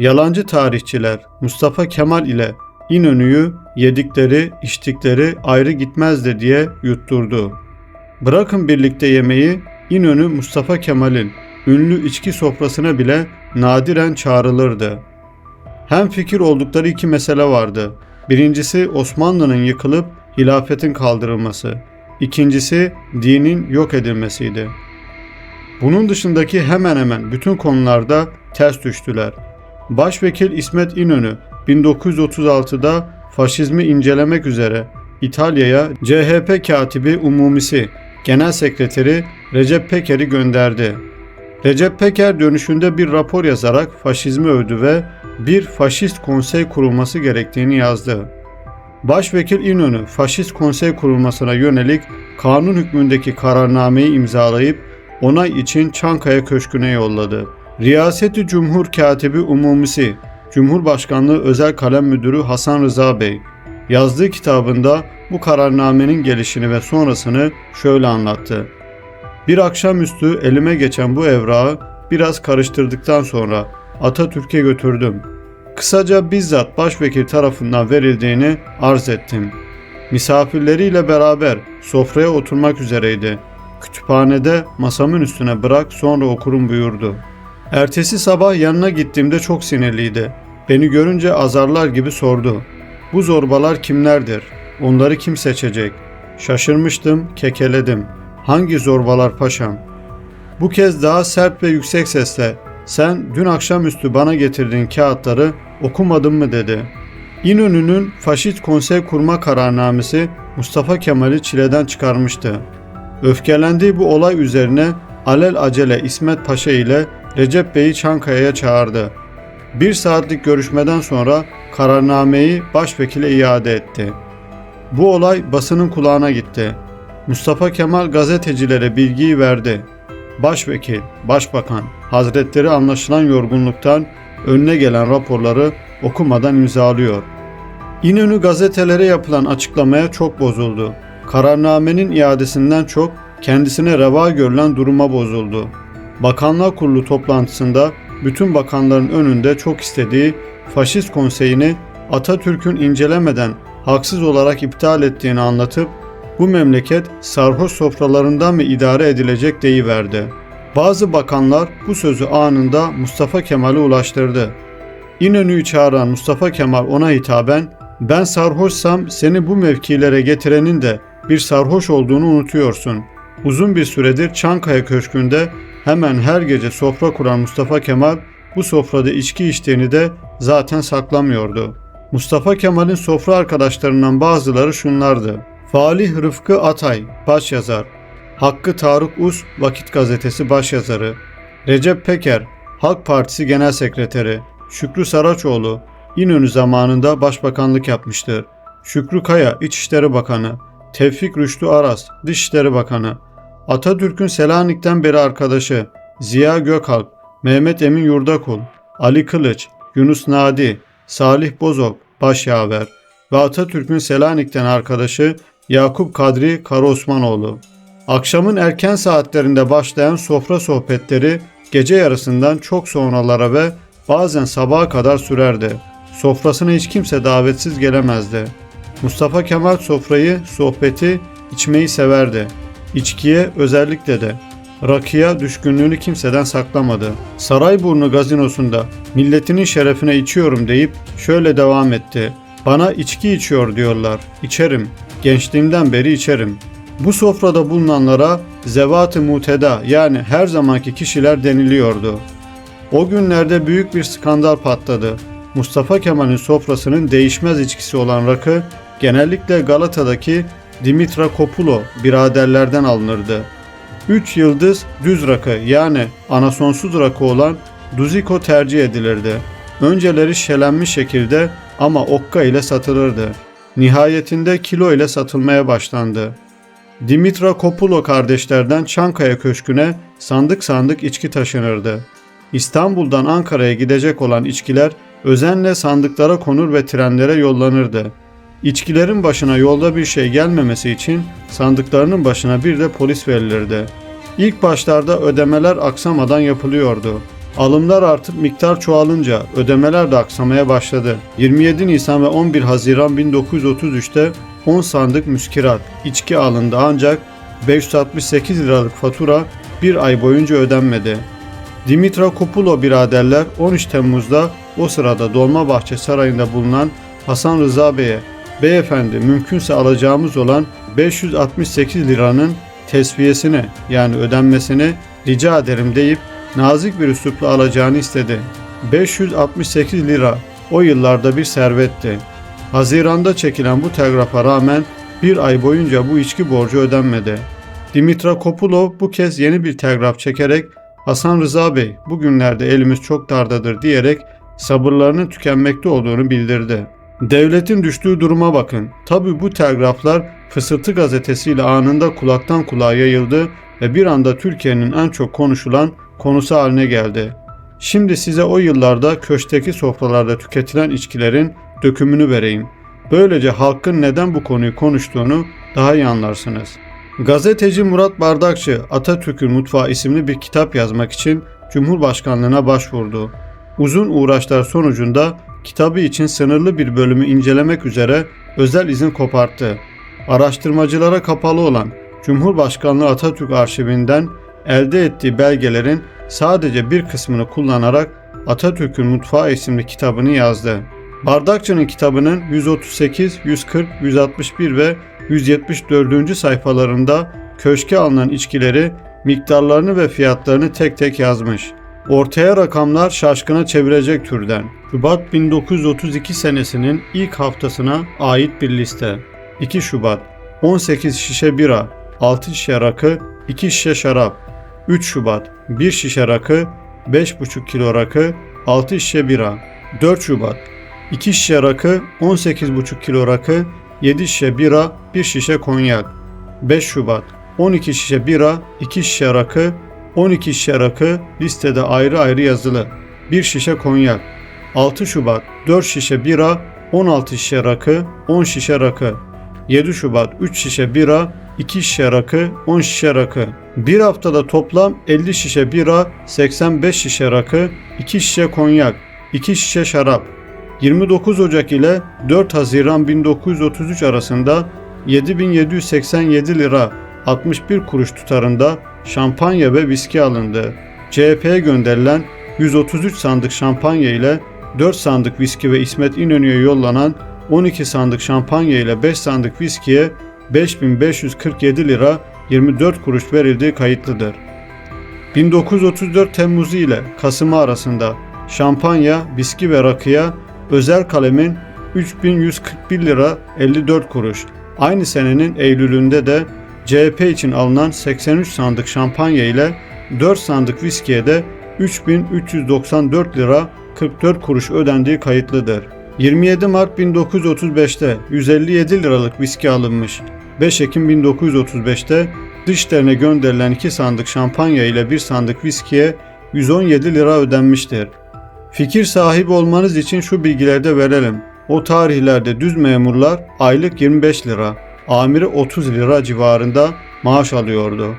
Yalancı tarihçiler Mustafa Kemal ile İnönü'yü yedikleri, içtikleri ayrı gitmezdi diye yutturdu. Bırakın birlikte yemeği, İnönü Mustafa Kemal'in ünlü içki sofrasına bile nadiren çağrılırdı. Hem fikir oldukları iki mesele vardı. Birincisi Osmanlı'nın yıkılıp hilafetin kaldırılması. İkincisi dinin yok edilmesiydi. Bunun dışındaki hemen hemen bütün konularda ters düştüler. Başvekil İsmet İnönü 1936'da faşizmi incelemek üzere İtalya'ya CHP katibi umumisi Genel Sekreteri Recep Peker'i gönderdi. Recep Peker dönüşünde bir rapor yazarak faşizmi övdü ve bir faşist konsey kurulması gerektiğini yazdı. Başvekil İnönü faşist konsey kurulmasına yönelik kanun hükmündeki kararnameyi imzalayıp onay için Çankaya Köşkü'ne yolladı. Riyaseti Cumhur Katibi Umumisi Cumhurbaşkanlığı Özel Kalem Müdürü Hasan Rıza Bey yazdığı kitabında bu kararnamenin gelişini ve sonrasını şöyle anlattı. Bir akşamüstü elime geçen bu evrağı biraz karıştırdıktan sonra Atatürk'e götürdüm. Kısaca bizzat başvekil tarafından verildiğini arz ettim. Misafirleriyle beraber sofraya oturmak üzereydi. Kütüphanede masamın üstüne bırak sonra okurum buyurdu. Ertesi sabah yanına gittiğimde çok sinirliydi. Beni görünce azarlar gibi sordu. Bu zorbalar kimlerdir? Onları kim seçecek? Şaşırmıştım, kekeledim. Hangi zorbalar paşam? Bu kez daha sert ve yüksek sesle sen dün akşamüstü bana getirdiğin kağıtları okumadın mı dedi. İnönü'nün faşist konsey kurma kararnamesi Mustafa Kemal'i çileden çıkarmıştı. Öfkelendiği bu olay üzerine alel acele İsmet Paşa ile Recep Bey'i Çankaya'ya çağırdı. Bir saatlik görüşmeden sonra kararnameyi başvekile iade etti. Bu olay basının kulağına gitti. Mustafa Kemal gazetecilere bilgiyi verdi. Başvekil, başbakan, hazretleri anlaşılan yorgunluktan önüne gelen raporları okumadan imzalıyor. İnönü gazetelere yapılan açıklamaya çok bozuldu. Kararnamenin iadesinden çok kendisine reva görülen duruma bozuldu. Bakanlar Kurulu toplantısında bütün bakanların önünde çok istediği faşist konseyini Atatürk'ün incelemeden haksız olarak iptal ettiğini anlatıp bu memleket sarhoş sofralarından mı idare edilecek deyiverdi. Bazı bakanlar bu sözü anında Mustafa Kemal'e ulaştırdı. İnönü'yü çağıran Mustafa Kemal ona hitaben ben sarhoşsam seni bu mevkilere getirenin de bir sarhoş olduğunu unutuyorsun. Uzun bir süredir Çankaya Köşkü'nde hemen her gece sofra kuran Mustafa Kemal bu sofrada içki içtiğini de zaten saklamıyordu. Mustafa Kemal'in sofra arkadaşlarından bazıları şunlardı. Falih Rıfkı Atay, başyazar. Hakkı Tarık Us, Vakit Gazetesi başyazarı. Recep Peker, Halk Partisi Genel Sekreteri. Şükrü Saraçoğlu, İnönü zamanında başbakanlık yapmıştır. Şükrü Kaya, İçişleri Bakanı. Tevfik Rüştü Aras, Dışişleri Bakanı. Atatürk'ün Selanik'ten beri arkadaşı Ziya Gökalp, Mehmet Emin Yurdakul, Ali Kılıç, Yunus Nadi, Salih Bozok, Başyaver ve Atatürk'ün Selanik'ten arkadaşı Yakup Kadri Karaosmanoğlu. Akşamın erken saatlerinde başlayan sofra sohbetleri gece yarısından çok sonralara ve bazen sabaha kadar sürerdi. Sofrasına hiç kimse davetsiz gelemezdi. Mustafa Kemal sofrayı, sohbeti, içmeyi severdi. İçkiye özellikle de. Rakıya düşkünlüğünü kimseden saklamadı. Sarayburnu gazinosunda milletinin şerefine içiyorum deyip şöyle devam etti. Bana içki içiyor diyorlar. İçerim. Gençliğimden beri içerim. Bu sofrada bulunanlara zevat-ı muteda yani her zamanki kişiler deniliyordu. O günlerde büyük bir skandal patladı. Mustafa Kemal'in sofrasının değişmez içkisi olan rakı genellikle Galata'daki Dimitra Kopulo biraderlerden alınırdı. 3 yıldız düz rakı yani anasonsuz rakı olan Duziko tercih edilirdi. Önceleri şelenmiş şekilde ama okka ile satılırdı. Nihayetinde kilo ile satılmaya başlandı. Dimitra Kopulo kardeşlerden Çankaya Köşkü'ne sandık sandık içki taşınırdı. İstanbul'dan Ankara'ya gidecek olan içkiler özenle sandıklara konur ve trenlere yollanırdı. İçkilerin başına yolda bir şey gelmemesi için sandıklarının başına bir de polis verilirdi. İlk başlarda ödemeler aksamadan yapılıyordu. Alımlar artıp miktar çoğalınca ödemeler de aksamaya başladı. 27 Nisan ve 11 Haziran 1933'te 10 sandık müskirat, içki alındı ancak 568 liralık fatura bir ay boyunca ödenmedi. Dimitra Kopulo biraderler 13 Temmuz'da o sırada Dolmabahçe Sarayı'nda bulunan Hasan Rıza Bey'e Beyefendi mümkünse alacağımız olan 568 liranın tesviyesini yani ödenmesini rica ederim deyip nazik bir üslupla alacağını istedi. 568 lira o yıllarda bir servetti. Haziranda çekilen bu telgrafa rağmen bir ay boyunca bu içki borcu ödenmedi. Dimitra Kopulov bu kez yeni bir telgraf çekerek Hasan Rıza Bey bugünlerde elimiz çok dardadır diyerek sabırlarının tükenmekte olduğunu bildirdi. Devletin düştüğü duruma bakın. Tabi bu telgraflar Fısıltı gazetesiyle anında kulaktan kulağa yayıldı ve bir anda Türkiye'nin en çok konuşulan konusu haline geldi. Şimdi size o yıllarda köşkteki sofralarda tüketilen içkilerin dökümünü vereyim. Böylece halkın neden bu konuyu konuştuğunu daha iyi anlarsınız. Gazeteci Murat Bardakçı Atatürk'ün Mutfağı isimli bir kitap yazmak için Cumhurbaşkanlığına başvurdu. Uzun uğraşlar sonucunda kitabı için sınırlı bir bölümü incelemek üzere özel izin koparttı. Araştırmacılara kapalı olan Cumhurbaşkanlığı Atatürk arşivinden elde ettiği belgelerin sadece bir kısmını kullanarak Atatürk'ün Mutfağı isimli kitabını yazdı. Bardakçı'nın kitabının 138, 140, 161 ve 174. sayfalarında köşke alınan içkileri, miktarlarını ve fiyatlarını tek tek yazmış. Ortaya rakamlar şaşkına çevirecek türden. Şubat 1932 senesinin ilk haftasına ait bir liste. 2 Şubat 18 şişe bira, 6 şişe rakı, 2 şişe şarap. 3 Şubat 1 şişe rakı, 5,5 kilo rakı, 6 şişe bira. 4 Şubat 2 şişe rakı, 18,5 kilo rakı, 7 şişe bira, 1 şişe konyak. 5 Şubat 12 şişe bira, 2 şişe rakı, 12 şişe rakı listede ayrı ayrı yazılı. 1 şişe konyak. 6 Şubat 4 şişe bira, 16 şişe rakı, 10 şişe rakı. 7 Şubat 3 şişe bira, 2 şişe rakı, 10 şişe rakı. Bir haftada toplam 50 şişe bira, 85 şişe rakı, 2 şişe konyak, 2 şişe şarap. 29 Ocak ile 4 Haziran 1933 arasında 7787 lira 61 kuruş tutarında şampanya ve viski alındı. CHP'ye gönderilen 133 sandık şampanya ile 4 sandık viski ve İsmet İnönü'ye yollanan 12 sandık şampanya ile 5 sandık viskiye 5547 lira 24 kuruş verildiği kayıtlıdır. 1934 Temmuz ile Kasım arasında şampanya, viski ve rakıya özel kalemin 3141 lira 54 kuruş. Aynı senenin Eylül'ünde de CHP için alınan 83 sandık şampanya ile 4 sandık viskiye de 3394 lira 44 kuruş ödendiği kayıtlıdır. 27 Mart 1935'te 157 liralık viski alınmış. 5 Ekim 1935'te dışlarına gönderilen 2 sandık şampanya ile 1 sandık viskiye 117 lira ödenmiştir. Fikir sahibi olmanız için şu bilgileri de verelim. O tarihlerde düz memurlar aylık 25 lira, amiri 30 lira civarında maaş alıyordu.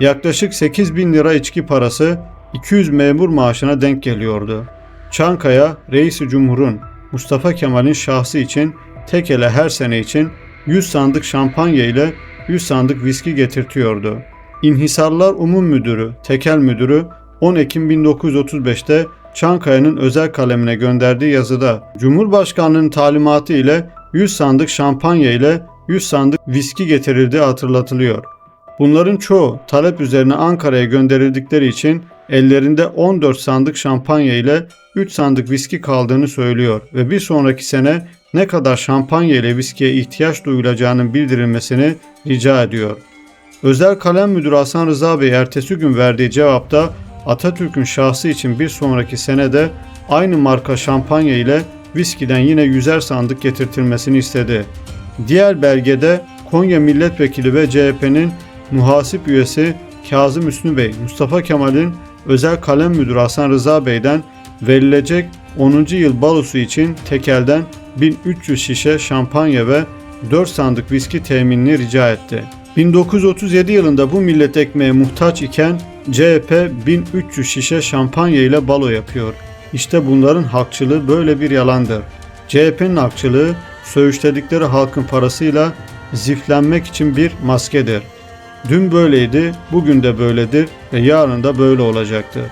Yaklaşık 8 bin lira içki parası 200 memur maaşına denk geliyordu. Çankaya, Reisi Cumhur'un Mustafa Kemal'in şahsı için tek ele her sene için 100 sandık şampanya ile 100 sandık viski getirtiyordu. İnhisarlar Umum Müdürü, Tekel Müdürü 10 Ekim 1935'te Çankaya'nın özel kalemine gönderdiği yazıda Cumhurbaşkanlığının talimatı ile 100 sandık şampanya ile 100 sandık viski getirildiği hatırlatılıyor. Bunların çoğu talep üzerine Ankara'ya gönderildikleri için ellerinde 14 sandık şampanya ile 3 sandık viski kaldığını söylüyor ve bir sonraki sene ne kadar şampanya ile viskiye ihtiyaç duyulacağının bildirilmesini rica ediyor. Özel kalem müdürü Hasan Rıza Bey ertesi gün verdiği cevapta Atatürk'ün şahsı için bir sonraki senede aynı marka şampanya ile viskiden yine yüzer sandık getirtilmesini istedi. Diğer belgede Konya Milletvekili ve CHP'nin muhasip üyesi Kazım Üstü Bey, Mustafa Kemal'in özel kalem müdürü Hasan Rıza Bey'den verilecek 10. yıl balosu için tekelden 1300 şişe şampanya ve 4 sandık viski teminini rica etti. 1937 yılında bu millet ekmeğe muhtaç iken CHP 1300 şişe şampanya ile balo yapıyor. İşte bunların hakçılığı böyle bir yalandır. CHP'nin hakçılığı söğüşledikleri halkın parasıyla ziflenmek için bir maskedir. Dün böyleydi, bugün de böyledir ve yarın da böyle olacaktır.